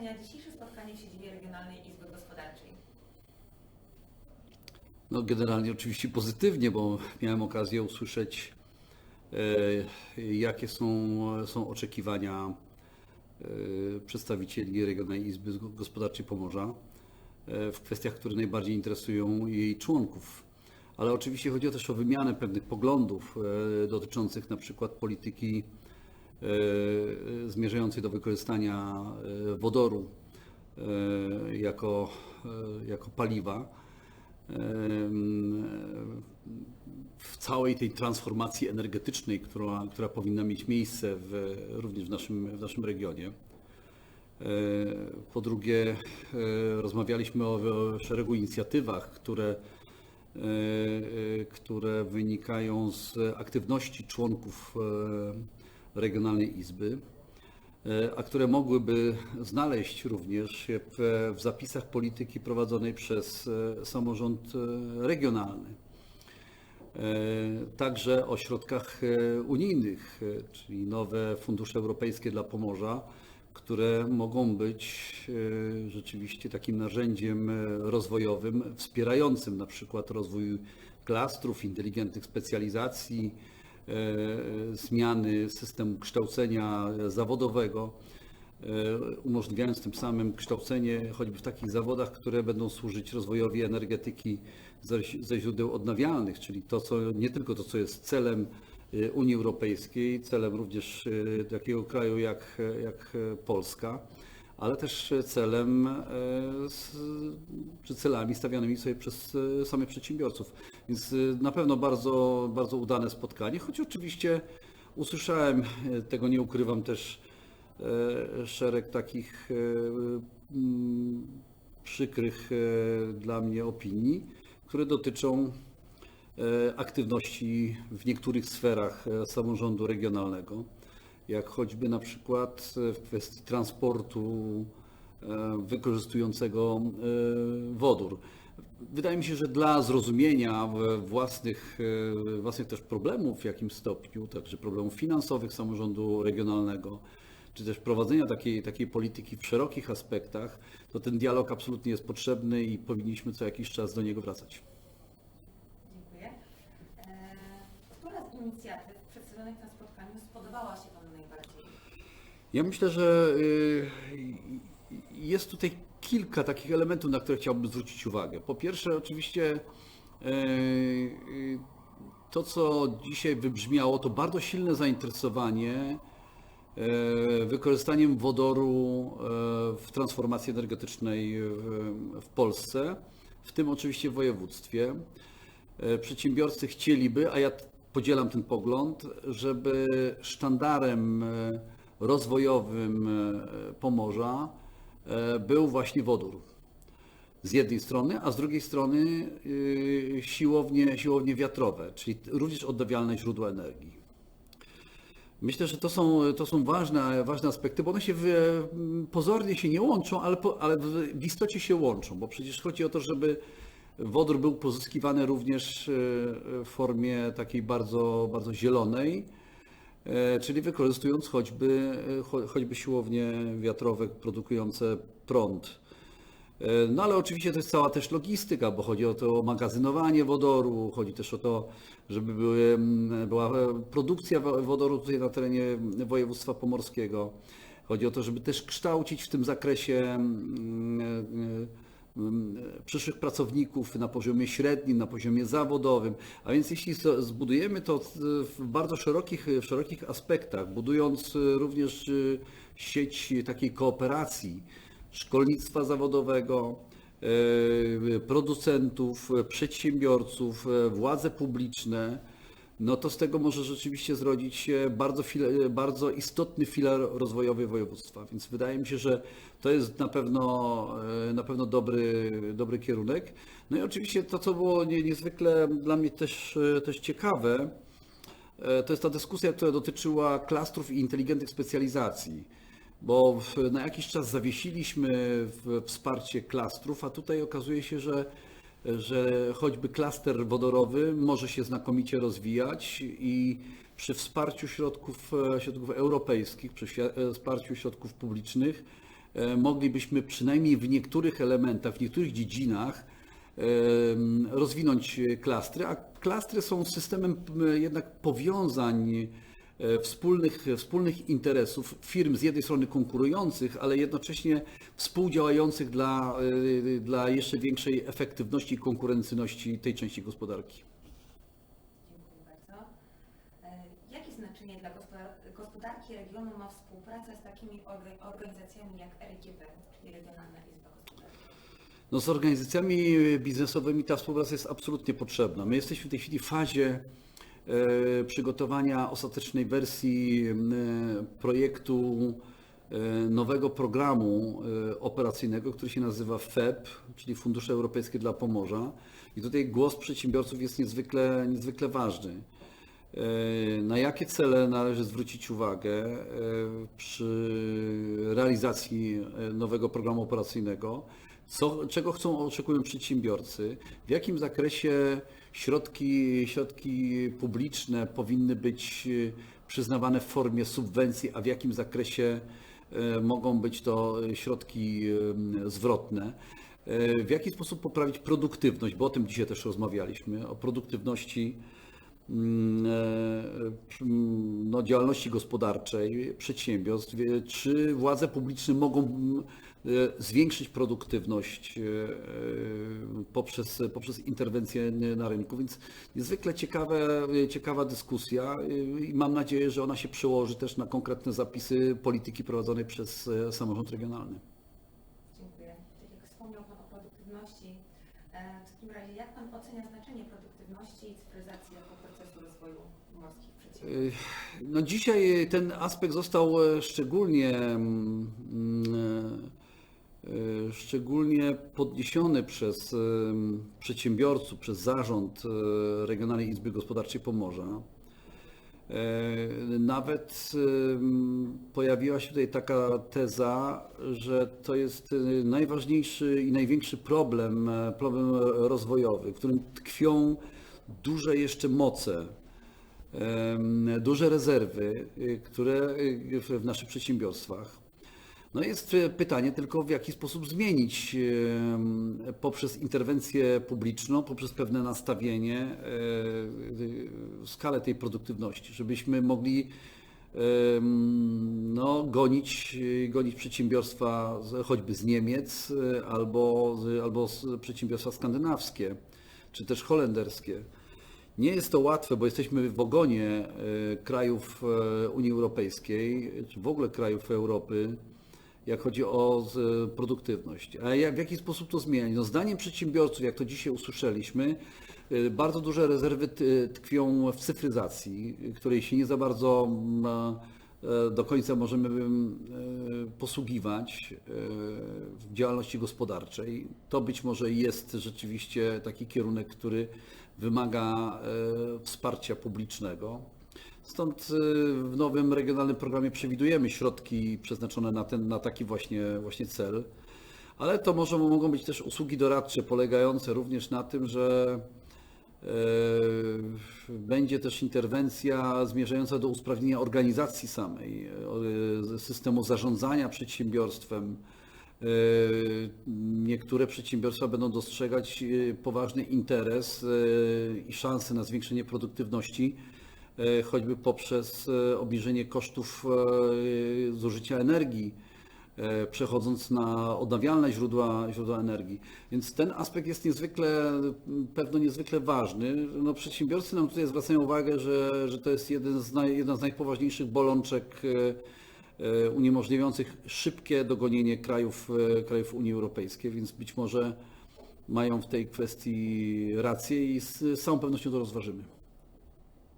ocenia dzisiejsze spotkanie w siedzibie Regionalnej Izby Gospodarczej? No generalnie oczywiście pozytywnie, bo miałem okazję usłyszeć, e, jakie są, są oczekiwania e, przedstawicieli Regionalnej Izby Gospodarczej Pomorza e, w kwestiach, które najbardziej interesują jej członków. Ale oczywiście chodzi też o wymianę pewnych poglądów dotyczących na przykład polityki zmierzającej do wykorzystania e, wodoru e, jako, e, jako paliwa w całej tej transformacji energetycznej, która, która powinna mieć miejsce w, również w naszym, w naszym regionie. Po drugie, rozmawialiśmy o, o szeregu inicjatywach, które, które wynikają z aktywności członków Regionalnej Izby. E, a które mogłyby znaleźć również się w, w zapisach polityki prowadzonej przez e, samorząd e, regionalny. Także o środkach unijnych, czyli nowe fundusze europejskie dla Pomorza, które mogą być rzeczywiście takim narzędziem rozwojowym wspierającym na przykład rozwój klastrów, inteligentnych specjalizacji, zmiany systemu kształcenia zawodowego, e, umożliwiając tym samym kształcenie choćby w takich zawodach, które będą służyć rozwojowi energetyki ze, ze źródeł odnawialnych, czyli to, co nie tylko to, co jest celem e, Unii Europejskiej, celem również takiego kraju jak, jak Polska, ale też celem, e, czy celami stawianymi sobie przez e, samych przedsiębiorców. Więc e, na pewno bardzo, bardzo udane spotkanie, choć oczywiście usłyszałem, tego nie ukrywam też, szereg takich przykrych dla mnie opinii, które dotyczą aktywności w niektórych sferach samorządu regionalnego jak choćby na przykład w kwestii transportu e, wykorzystującego e, wodór. Wydaje mi się, że dla zrozumienia własnych, e, własnych też problemów w jakimś stopniu, także problemów finansowych samorządu regionalnego, czy też prowadzenia takiej, takiej polityki w szerokich aspektach, to ten dialog absolutnie jest potrzebny i powinniśmy co jakiś czas do niego wracać. Dziękuję. Która z inicjatyw przedstawionych na spotkaniu spodobała się Panu ja myślę, że y, jest tutaj kilka takich elementów, na które chciałbym zwrócić uwagę. Po pierwsze, oczywiście y, y, to, co dzisiaj wybrzmiało, to bardzo silne zainteresowanie wykorzystaniem wodoru w transformacji energetycznej w Polsce, w tym oczywiście w województwie. Przedsiębiorcy chcieliby, a ja podzielam ten pogląd, żeby sztandarem rozwojowym e, Pomorza e, był właśnie wodór. Z jednej strony, a z drugiej strony e, siłownie, siłownie wiatrowe, czyli również odnawialne źródła energii. Myślę, że to są, to są ważne, ważne aspekty, bo one się w, pozornie się nie łączą, ale, po, ale w istocie się łączą, bo przecież chodzi o to, żeby wodór był pozyskiwany również w formie takiej bardzo, bardzo zielonej, E, czyli wykorzystując choćby, e, choćby siłownie wiatrowe produkujące prąd. E, no ale oczywiście to jest cała też logistyka, bo chodzi o to magazynowanie wodoru, chodzi też o to, żeby były, była produkcja wodoru tutaj na terenie województwa pomorskiego. Chodzi o to, żeby też kształcić w tym zakresie przyszłych pracowników na poziomie średnim, na poziomie zawodowym. A więc jeśli zbudujemy to w bardzo szerokich, w szerokich aspektach, budując również y, sieć takiej kooperacji, szkolnictwa zawodowego, y, producentów, przedsiębiorców, władze publiczne, no to z tego może rzeczywiście zrodzić się bardzo, bardzo istotny filar rozwojowy województwa. Więc wydaje mi się, że to jest na pewno, e, na pewno dobry, dobry kierunek. No i oczywiście to, co było niezwykle dla mnie też, e, też ciekawe, e, to jest ta dyskusja, która dotyczyła klastrów i inteligentnych specjalizacji. Bo na jakiś czas zawiesiliśmy wsparcie klastrów, a tutaj okazuje się, że że choćby klaster wodorowy może się znakomicie rozwijać i przy wsparciu środków, środków europejskich, przy wsparciu środków publicznych e, moglibyśmy przynajmniej w niektórych elementach, w niektórych dziedzinach rozwinąć klastry, a klastry są systemem jednak powiązań e, wspólnych, wspólnych interesów firm z jednej strony konkurujących, ale jednocześnie współdziałających dla, e, dla jeszcze większej efektywności i konkurencyjności tej części gospodarki. Dziękuję bardzo. E, Jakie znaczenie dla gospodar- gospodarki regionu ma współpraca z takimi orga- organizacjami jak RGB, czyli Regionalna Izba Gospodarcza? No z organizacjami biznesowymi ta współpraca jest absolutnie potrzebna. My jesteśmy w tej chwili w fazie e, przygotowania ostatecznej wersji e, projektu e, nowego programu e, operacyjnego, który się nazywa FEP, czyli Fundusze Europejskie dla Pomorza. I tutaj głos przedsiębiorców jest niezwykle, niezwykle ważny. E, Na jakie cele należy zwrócić uwagę e, przy realizacji e, nowego programu operacyjnego? Co, czego chcą, oczekują przedsiębiorcy? W jakim zakresie środki, środki publiczne powinny być e, przyznawane w formie subwencji, a w jakim zakresie e, mogą być to środki e, zwrotne? W jaki sposób poprawić produktywność, bo o tym dzisiaj też rozmawialiśmy, o produktywności mm, e, mm, no, działalności gospodarczej, przedsiębiorstw, czy władze publiczne mogą zwiększyć produktywność e, e, poprzez, poprzez interwencje na rynku, więc niezwykle ciekawe, ciekawa dyskusja e, i mam nadzieję, że ona się przełoży też na konkretne zapisy polityki prowadzonej przez e, samorząd regionalny. Dziękuję. Tak jak wspomniał Pan o produktywności, e, w takim razie jak Pan ocenia znaczenie produktywności i cyfryzacji jako procesu rozwoju morskich przedsiębiorstw? No dzisiaj ten aspekt został e, szczególnie, mm, e, szczególnie podniesiony przez em, przedsiębiorców, przez zarząd e, Regionalnej Izby Gospodarczej Pomorza. E, Nawet pojawiła się tutaj taka teza, że to jest e, najważniejszy i największy problem, e, problem rozwojowy, w którym tkwią duże jeszcze moce, duże rezerwy, które w naszych przedsiębiorstwach. No jest e, pytanie tylko, w jaki sposób zmienić poprzez interwencję publiczną, poprzez pewne nastawienie e, skalę tej produktywności, żebyśmy mogli no, gonić, gonić przedsiębiorstwa choćby z Niemiec y, albo, albo przedsiębiorstwa skandynawskie, czy też holenderskie. Nie jest to łatwe, bo jesteśmy w ogonie e, krajów e, Unii Europejskiej, czy w ogóle krajów Europy, jak chodzi o produktywność. A jak, w jaki sposób to zmieniać? No, zdaniem przedsiębiorców, jak to dzisiaj usłyszeliśmy, e, bardzo duże rezerwy tkwią w cyfryzacji, której się nie za bardzo mm, e, do końca możemy e, posługiwać w działalności gospodarczej. To być może jest rzeczywiście taki kierunek, który wymaga e, wsparcia publicznego. Stąd e, w nowym regionalnym programie przewidujemy środki przeznaczone na, ten, na taki właśnie, właśnie cel. Ale to może, mogą być też usługi doradcze polegające również na tym, że e, będzie też interwencja zmierzająca do usprawnienia organizacji samej, e, systemu zarządzania przedsiębiorstwem. E, Niektóre przedsiębiorstwa będą dostrzegać poważny interes i szanse na zwiększenie produktywności, choćby poprzez e, obniżenie kosztów e, zużycia energii, e, przechodząc na odnawialne źródła, źródła energii. Więc ten aspekt jest niezwykle, pewno niezwykle ważny. No, przedsiębiorcy nam tutaj zwracają uwagę, że, że to jest jeden z naj, jedna z najpoważniejszych bolączek e, e, uniemożliwiających szybkie dogonienie krajów, e, krajów Unii Europejskiej, więc być może mają w tej kwestii rację i z całą pewnością to rozważymy.